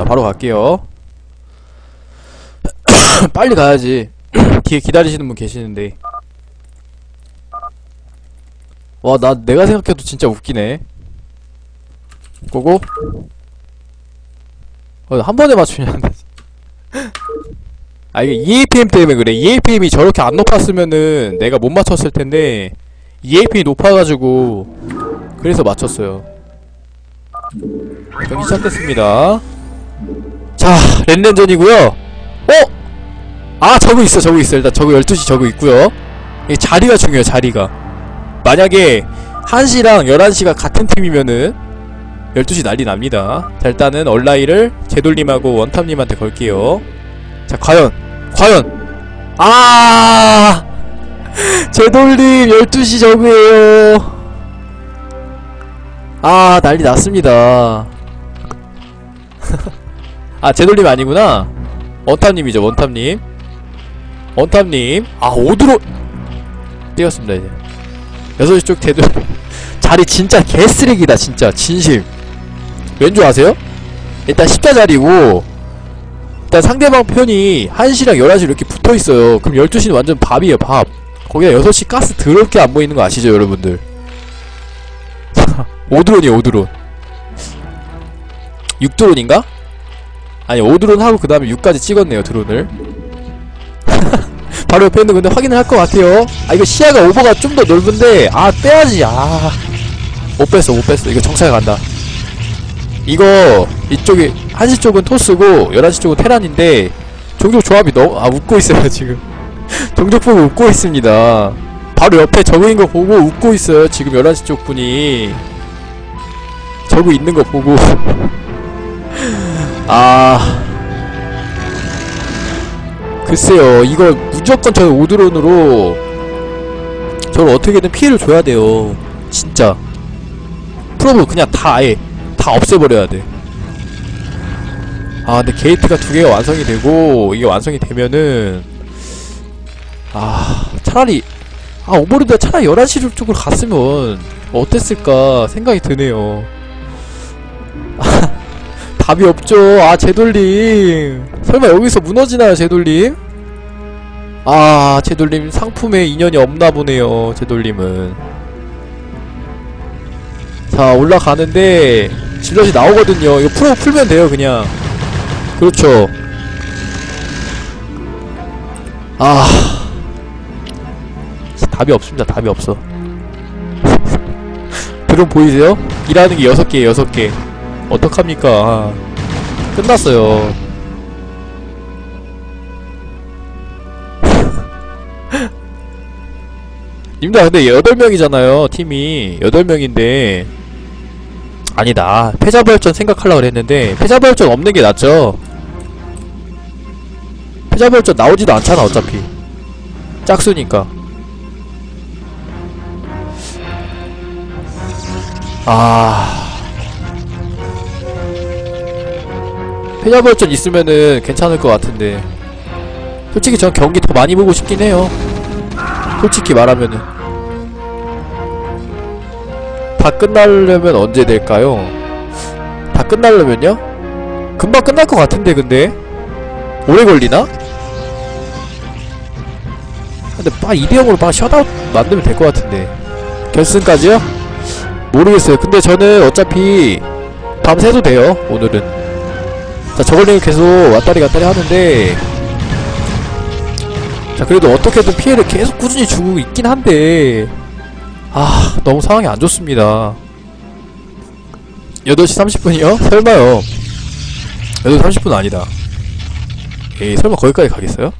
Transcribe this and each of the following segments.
나 바로 갈게요. 빨리 가야지. 뒤에 기다리시는 분 계시는데. 와, 나 내가 생각해도 진짜 웃기네. 고고. 어, 한 번에 맞추냐. 아, 이게 EAPM 때문에 그래. EAPM이 저렇게 안 높았으면은 내가 못 맞췄을 텐데, EAPM이 높아가지고, 그래서 맞췄어요. 경기 시작됐습니다. 자, 랜랜전이고요 어? 아, 저거 있어, 저거 있어. 일단 저거 12시 저거 있고요 이 자리가 중요해요, 자리가. 만약에 1시랑 11시가 같은 팀이면은 12시 난리 납니다. 자, 일단은 얼라이를 제돌님하고 원탑님한테 걸게요. 자, 과연, 과연. 아! 제돌님 12시 저그예요. 아, 난리 났습니다. 아, 제돌님 아니구나. 원탑님이죠, 원탑님. 원탑님. 아, 오드로. 뛰었습니다, 이제. 6시 쪽 제돌. 자리 진짜 개쓰레기다, 진짜. 진심. 왠줄 아세요? 일단 십자 자리고, 일단 상대방 편이 1시랑 11시 이렇게 붙어 있어요. 그럼 12시는 완전 밥이에요, 밥. 거기다 6시 가스 더럽게 안 보이는 거 아시죠, 여러분들? 오드론이에요, 오드론. 6드론인가? 아니, 5드론 하고 그 다음에 6까지 찍었네요, 드론을. 바로 옆에 있는 근데 확인을 할 것 같아요. 아, 이거 시야가 오버가 좀 더 넓은데, 아, 빼야지, 아. 못 뺐어, 못 뺐어. 이거 정찰 간다. 이거, 이쪽이, 1시 쪽은 토스고, 11시 쪽은 테란인데, 종족 조합이 너무, 아, 웃고 있어요, 지금. 종족 보고 웃고 있습니다. 바로 옆에 적인 거 보고 웃고 있어요, 지금 11시 쪽 분이. 저거 있는 거 보고 아. 글쎄요 이거 무조건 저 오드론으로 저를 어떻게든 피해를 줘야 돼요. 진짜. 프로브 그냥 다 아예 다 없애버려야 돼아 근데 게이트가 두 개가 완성이 되고 이게 완성이 되면은 아 차라리 아 오버로드가 차라리 11시 쪽으로 갔으면 어땠을까 생각이 드네요 답이 없죠. 아, 제돌림. 설마 여기서 무너지나요, 제돌림? 아, 제돌림 상품에 인연이 없나 보네요, 제돌림은. 자, 올라가는데, 질럿이 나오거든요. 이거 풀어 풀면 돼요, 그냥. 그렇죠. 아. 답이 없습니다, 답이 없어. 드론 보이세요? 일하는 게 6개, 6개. 어떡합니까? 아, 끝났어요. 님들 근데 8명이잖아요 팀이. 8명인데. 아니다. 패자부활전 생각하려고 그랬는데 패자부활전 없는 게 낫죠. 패자부활전 나오지도 않잖아 어차피. 짝수니까. 아... 패자벌전 있으면은 괜찮을 것 같은데 솔직히 전 경기 더 많이 보고 싶긴 해요 솔직히 말하면은 다 끝나려면 언제 될까요? 다 끝나려면요? 금방 끝날 것 같은데 근데 오래 걸리나? 근데 막 2대0으로 막 셧아웃 만들면 될 것 같은데 결승까지요? 모르겠어요 근데 저는 어차피 밤새도 돼요 오늘은 자 저걸링 계속 왔다리 갔다리 하는데 자 그래도 어떻게든 피해를 계속 꾸준히 주고 있긴 한데 아 너무 상황이 안 좋습니다. 8시 30분이요? 설마요. 8시 30분 아니다. 에이 설마 거기까지 가겠어요?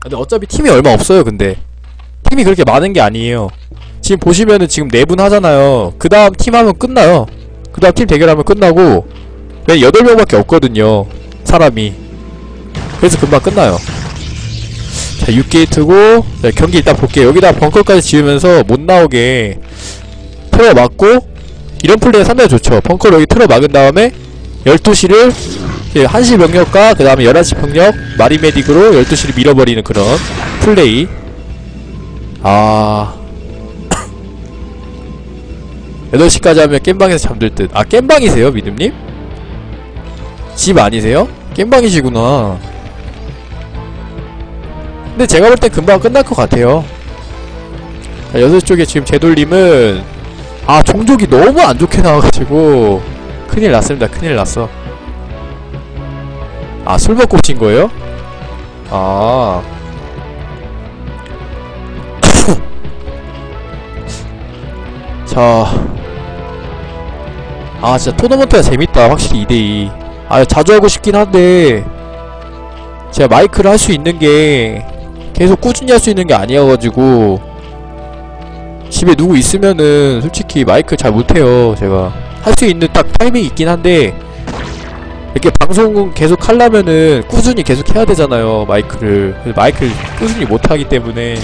근데 어차피 팀이 얼마 없어요 근데. 팀이 그렇게 많은 게 아니에요. 지금 보시면은 지금 4분 하잖아요. 그 다음 팀 하면 끝나요. 그 다음 팀 대결하면 끝나고 왜 8명밖에 없거든요 사람이. 그래서 금방 끝나요. 자 6게이트고 자, 경기 일단 볼게요. 여기다 벙커까지 지으면서 못 나오게 틀어 막고 이런 플레이가 상당히 좋죠. 벙커를 여기 틀어 막은 다음에 12시를 1시 병력과 그 다음에 11시 병력 마리메딕으로 12시를 밀어버리는 그런 플레이. 아. 8시까지 하면 겜방에서 잠들 듯. 아, 겜방이세요, 믿음님? 집 아니세요? 겜방이시구나. 근데 제가 볼 땐 금방 끝날 것 같아요. 자, 여섯 쪽에 지금 제돌림은 아 종족이 너무 안 좋게 나와가지고 큰일 났습니다. 큰일 났어. 아 술 먹고 오신 거예요? 아. 자. 아 진짜 토너먼트가 재밌다 확실히 2대2 아 자주 하고 싶긴 한데 제가 마이크를 할 수 있는 게 계속 꾸준히 할 수 있는 게 아니어가지고 집에 누구 있으면은 솔직히 마이크 잘 못해요 제가. 할 수 있는 딱 타이밍이 있긴 한데 이렇게 방송은 계속 하려면은 꾸준히 계속 해야 되잖아요 마이크를. 그래서 마이크를 꾸준히 못하기 때문에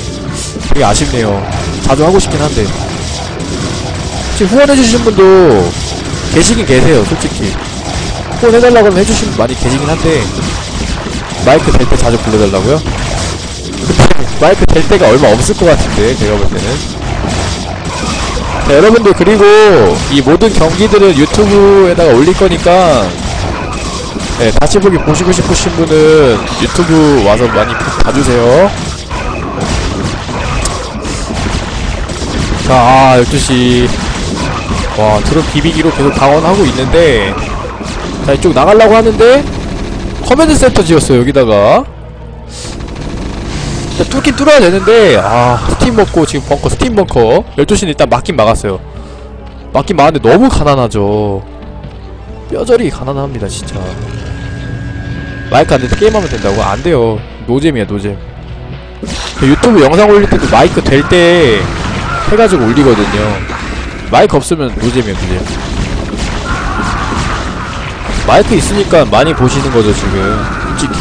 되게 아쉽네요. 자주 하고 싶긴 한데. 지금 후원해주신 분도 계시긴 계세요 솔직히 후원해달라고 하면 해주신 분 많이 계시긴 한데 마이크 될 때 자주 불러달라고요? 마이크 될 때가 얼마 없을 것 같은데 제가 볼 때는. 자, 여러분들 그리고 이 모든 경기들은 유튜브에다가 올릴 거니까 네, 다시 보기 보시고 싶으신 분은 유튜브 와서 많이 봐주세요. 자, 아, 12시. 와 드론 비비기로 계속 방어하고 있는데 자 이쪽 나가려고 하는데 커맨드 센터 지었어요 여기다가. 자, 뚫긴 뚫어야 되는데 아 스팀 먹고 지금 벙커 스팀 벙커. 12시는 일단 막긴 막았어요. 막긴 막았는데 너무 가난하죠. 뼈저리 가난합니다 진짜. 마이크 안 돼서 게임하면 된다고? 안 돼요. 노잼이야 노잼. 그 유튜브 영상 올릴 때도 마이크 될 때 해가지고 올리거든요. 마이크 없으면 노잼이야 노잼 마이크 있으니까 많이 보시는 거죠 지금. 솔직히.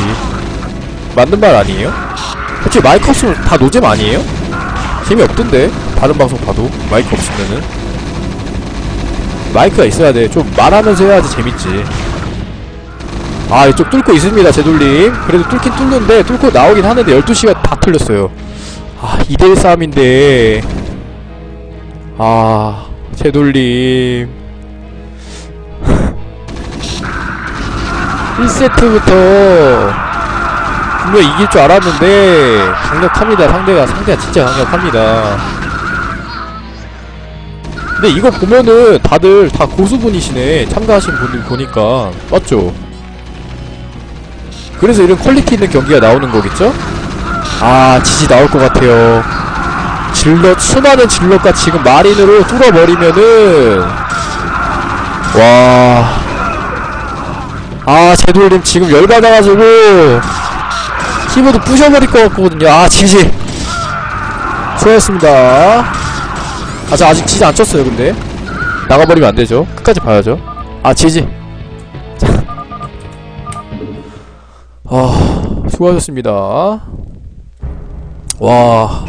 맞는 말 아니에요? 솔직히 마이크 없으면 다 노잼 아니에요? 재미없던데? 다른 방송 봐도 마이크 없으면은. 마이크가 있어야 돼 좀 말하면서 해야지 재밌지. 아 이쪽 뚫고 있습니다 제돌림 그래도 뚫긴 뚫는데 뚫고 나오긴 하는데 12시가 다 틀렸어요. 아 2대1 싸움인데. 아 제돌림 1세트부터 분명 이길 줄 알았는데 강력합니다. 상대가 상대가 진짜 강력합니다. 근데 이거 보면은 다들 다 고수분이시네. 참가하신 분들 보니까. 맞죠? 그래서 이런 퀄리티 있는 경기가 나오는 거겠죠? 아 지지 나올 것 같아요. 질럿 수많은 질럿과 지금 마린으로 뚫어버리면은 와... 아 제돌림 지금 열받아가지고 키보드 부셔버릴 것 같거든요. 아 지지. 수고하셨습니다. 아 저 아직 지지 안 쳤어요 근데. 나가버리면 안되죠. 끝까지 봐야죠. 아 지지. 자. 아 수고하셨습니다. 와